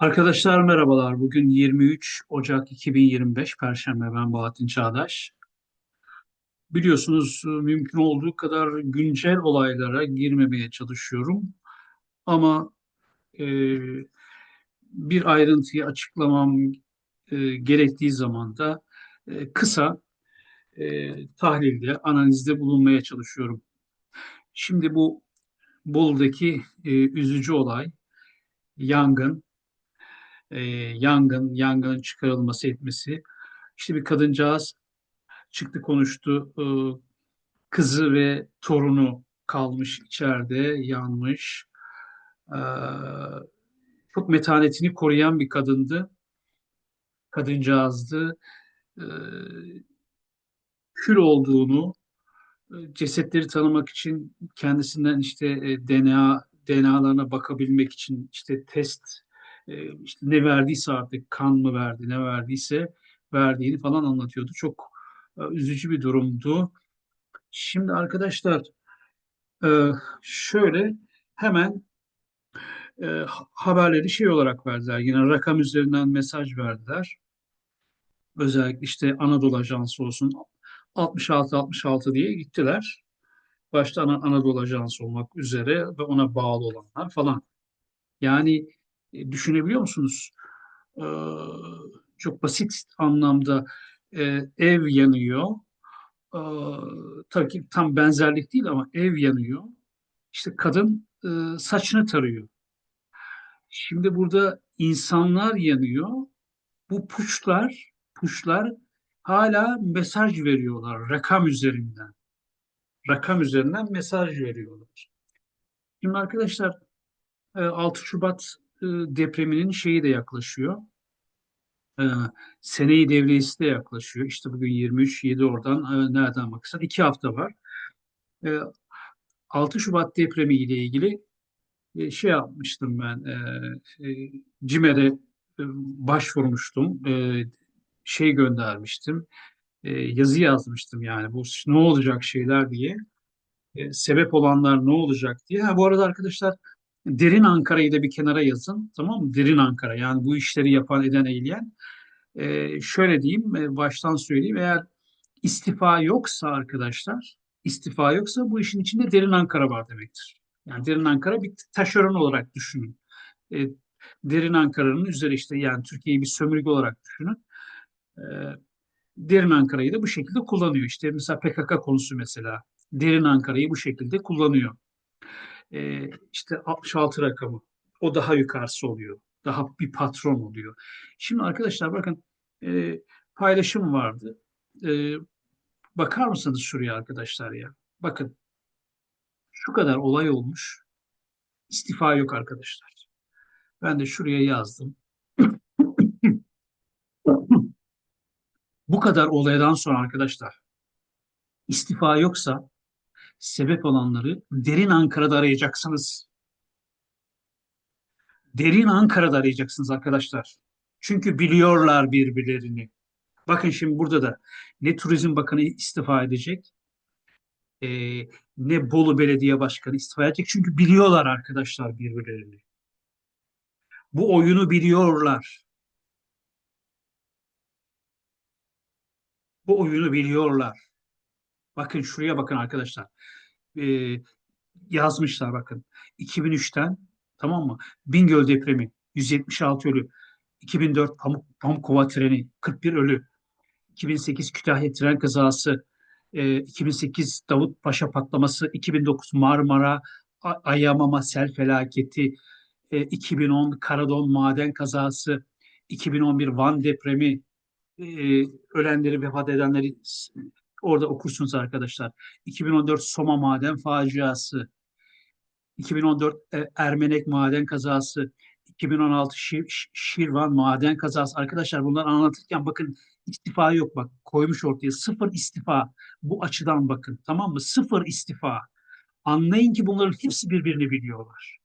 Arkadaşlar merhabalar. Bugün 23 Ocak 2025 Perşembe. Ben Bahattin Çağdaş. Biliyorsunuz mümkün olduğu kadar güncel olaylara girmemeye çalışıyorum. Ama e, bir ayrıntıyı açıklamam e, gerektiği zaman da e, kısa e, tahlilde, analizde bulunmaya çalışıyorum. Şimdi bu Bolu'daki e, üzücü olay, yangın, e, yangın, yangının çıkarılması etmesi. İşte bir kadıncağız çıktı konuştu. E, kızı ve torunu kalmış içeride, yanmış. E, çok metanetini koruyan bir kadındı. Kadıncağızdı. E, kül olduğunu, e, cesetleri tanımak için kendisinden işte e, DNA DNA'larına bakabilmek için işte test e, işte ne verdiyse artık kan mı verdi ne verdiyse verdiğini falan anlatıyordu. Çok e, üzücü bir durumdu. Şimdi arkadaşlar e, şöyle hemen e, haberleri şey olarak verdiler. Yine rakam üzerinden mesaj verdiler. Özellikle işte Anadolu Ajansı olsun 66-66 diye gittiler. Başta Ana- Anadolu Ajansı olmak üzere ve ona bağlı olanlar falan. Yani düşünebiliyor musunuz? Ee, çok basit anlamda e, ev yanıyor. Ee, tabii ki tam benzerlik değil ama ev yanıyor. İşte kadın e, saçını tarıyor. Şimdi burada insanlar yanıyor. Bu puşlar, puşlar hala mesaj veriyorlar rakam üzerinden. Rakam üzerinden mesaj veriyorlar. Şimdi arkadaşlar e, 6 Şubat e, depreminin şeyi de yaklaşıyor. E, seneyi devriyesi de yaklaşıyor. İşte bugün 23, 7 oradan e, nereden baksan 2 hafta var. E, 6 Şubat depremi ile ilgili e, şey yapmıştım ben. E, e, CİMER'e e, başvurmuştum. E, şey göndermiştim. E, yazı yazmıştım yani bu ne olacak şeyler diye. E, sebep olanlar ne olacak diye. Ha, bu arada arkadaşlar Derin Ankara'yı da bir kenara yazın. Tamam mı? Derin Ankara yani bu işleri yapan eden eyleyen. E, şöyle diyeyim e, baştan söyleyeyim. Eğer istifa yoksa arkadaşlar istifa yoksa bu işin içinde Derin Ankara var demektir. Yani Derin Ankara bir taşeron olarak düşünün. E, Derin Ankara'nın üzeri işte yani Türkiye'yi bir sömürge olarak düşünün. E, Derin Ankara'yı da bu şekilde kullanıyor. İşte mesela PKK konusu mesela. Derin Ankara'yı bu şekilde kullanıyor. Ee, işte 66 rakamı. O daha yukarısı oluyor. Daha bir patron oluyor. Şimdi arkadaşlar bakın e, paylaşım vardı. E, bakar mısınız şuraya arkadaşlar ya? Bakın şu kadar olay olmuş. İstifa yok arkadaşlar. Ben de şuraya yazdım. Bu kadar olaydan sonra arkadaşlar istifa yoksa sebep olanları derin Ankara'da arayacaksınız. Derin Ankara'da arayacaksınız arkadaşlar. Çünkü biliyorlar birbirlerini. Bakın şimdi burada da ne Turizm Bakanı istifa edecek, e, ne Bolu Belediye Başkanı istifa edecek. Çünkü biliyorlar arkadaşlar birbirlerini. Bu oyunu biliyorlar. Bu oyunu biliyorlar. Bakın şuraya bakın arkadaşlar. E, yazmışlar bakın. 2003'ten tamam mı? Bingöl depremi 176 ölü. 2004 Pamuk, Pamukova treni 41 ölü. 2008 Kütahya tren kazası. E, 2008 Davut Paşa patlaması. 2009 Marmara Ayamama sel felaketi. E, 2010 Karadon maden kazası. 2011 Van depremi. E, ölenleri vefat edenleri Orada okursunuz arkadaşlar. 2014 Soma maden faciası, 2014 e, Ermenek maden kazası, 2016 Şir, Şirvan maden kazası. Arkadaşlar bunları anlatırken bakın istifa yok bak koymuş ortaya sıfır istifa. Bu açıdan bakın tamam mı? Sıfır istifa. Anlayın ki bunların hepsi birbirini biliyorlar.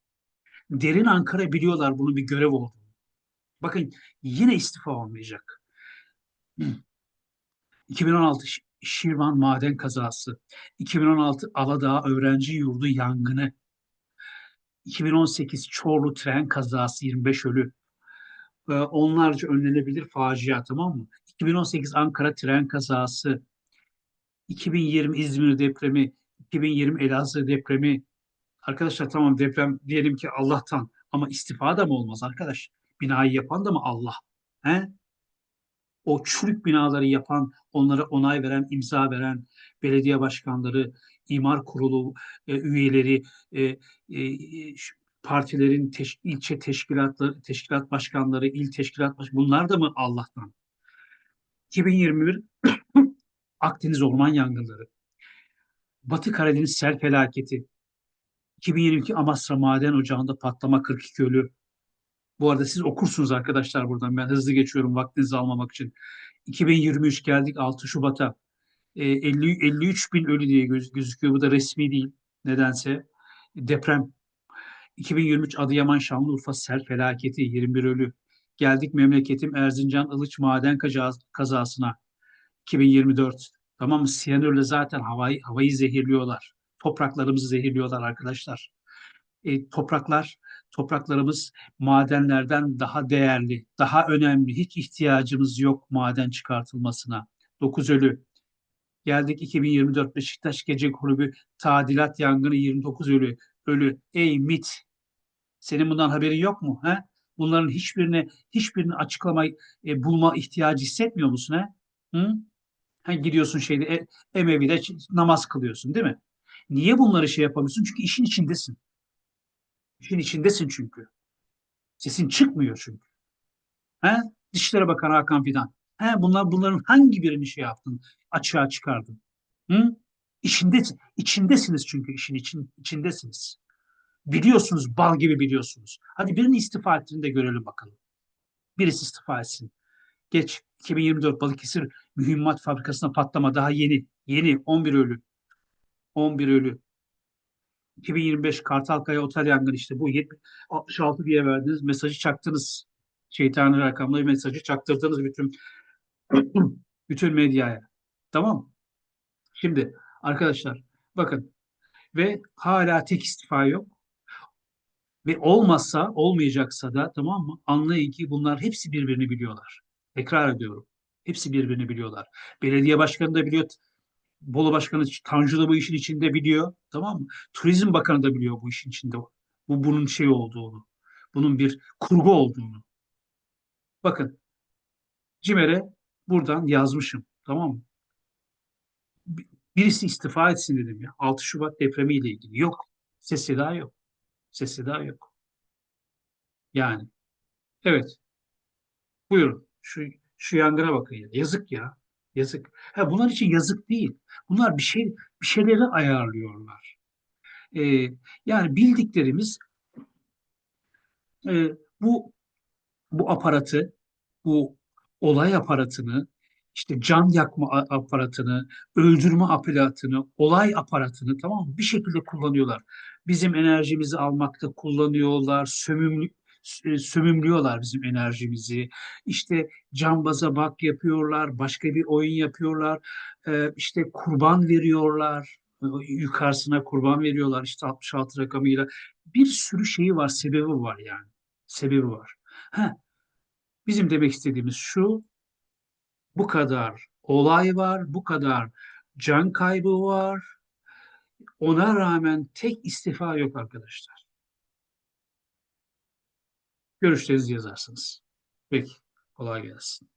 Derin Ankara biliyorlar bunun bir görev olduğunu. Bakın yine istifa olmayacak. 2016 Şirvan maden kazası, 2016 Aladağ öğrenci yurdu yangını, 2018 Çorlu tren kazası 25 ölü, e, onlarca önlenebilir facia tamam mı? 2018 Ankara tren kazası, 2020 İzmir depremi, 2020 Elazığ depremi. Arkadaşlar tamam deprem diyelim ki Allah'tan ama istifa da mı olmaz arkadaş? Binayı yapan da mı Allah? He? O çürük binaları yapan, onlara onay veren, imza veren belediye başkanları, imar kurulu e, üyeleri, e, e, partilerin teş, ilçe teşkilatları, teşkilat başkanları, il teşkilat baş, bunlar da mı Allah'tan? 2021 Akdeniz orman yangınları, Batı Karadeniz sel felaketi, 2022 Amasra Maden Ocağı'nda patlama 42 ölü. Bu arada siz okursunuz arkadaşlar buradan. Ben hızlı geçiyorum vaktinizi almamak için. 2023 geldik 6 Şubat'a. E, 50, 53 bin ölü diye göz, gözüküyor. Bu da resmi değil. Nedense. Deprem. 2023 Adıyaman Şanlıurfa sel felaketi 21 ölü. Geldik memleketim Erzincan Ilıç maden kazasına. 2024. Tamam mı? Siyanürle zaten havayı, havayı zehirliyorlar. Topraklarımızı zehirliyorlar arkadaşlar. E, topraklar, topraklarımız madenlerden daha değerli, daha önemli. Hiç ihtiyacımız yok maden çıkartılmasına. 9 ölü. Geldik 2024 Beşiktaş Gece Kulübü tadilat yangını 29 ölü. Ölü. Ey MIT. Senin bundan haberin yok mu? He? Bunların hiçbirini hiçbirini açıklama e, bulma ihtiyacı hissetmiyor musun? He? Hı? Ha, gidiyorsun şeyde e, Emevi'de namaz kılıyorsun değil mi? Niye bunları şey yapamıyorsun? Çünkü işin içindesin. İşin içindesin çünkü. Sesin çıkmıyor çünkü. He? Dışişleri Bakanı Hakan Fidan. He, bunlar bunların hangi birini şey yaptın? Açığa çıkardın. Hı? İçinde, içindesiniz çünkü işin için, içindesiniz. Biliyorsunuz, bal gibi biliyorsunuz. Hadi birini istifa ettiğini de görelim bakalım. Birisi istifa etsin. Geç 2024 Balıkesir mühimmat fabrikasına patlama daha yeni. Yeni 11 ölü. 11 ölü. 2025 Kartalkaya otel yangını işte bu 66 diye verdiniz. Mesajı çaktınız. Şeytani rakamları mesajı çaktırdınız bütün bütün medyaya. Tamam Şimdi arkadaşlar bakın ve hala tek istifa yok. Ve olmazsa olmayacaksa da tamam mı? Anlayın ki bunlar hepsi birbirini biliyorlar. Tekrar ediyorum. Hepsi birbirini biliyorlar. Belediye başkanı da biliyor. Bolu Başkanı Tanju da bu işin içinde biliyor. Tamam mı? Turizm Bakanı da biliyor bu işin içinde. Bu bunun şey olduğunu. Bunun bir kurgu olduğunu. Bakın. Cimer'e buradan yazmışım. Tamam mı? Birisi istifa etsin dedim ya. 6 Şubat depremiyle ilgili. Yok. Sesi daha yok. Sesi daha yok. Yani. Evet. Buyurun. Şu, şu yangına bakın ya. Yazık ya. Yazık. Ha, bunlar için yazık değil. Bunlar bir şey bir şeyleri ayarlıyorlar. Ee, yani bildiklerimiz e, bu bu aparatı, bu olay aparatını, işte can yakma aparatını, öldürme aparatını, olay aparatını tamam mı? Bir şekilde kullanıyorlar. Bizim enerjimizi almakta kullanıyorlar, sömümlü, e, sömümlüyorlar bizim enerjimizi. İşte cambaza bak yapıyorlar, başka bir oyun yapıyorlar. Ee, işte kurban veriyorlar, yukarısına kurban veriyorlar işte 66 rakamıyla. Bir sürü şeyi var, sebebi var yani. Sebebi var. Ha, bizim demek istediğimiz şu, bu kadar olay var, bu kadar can kaybı var. Ona rağmen tek istifa yok arkadaşlar. Görüşlerinizi yazarsınız. Peki, kolay gelsin.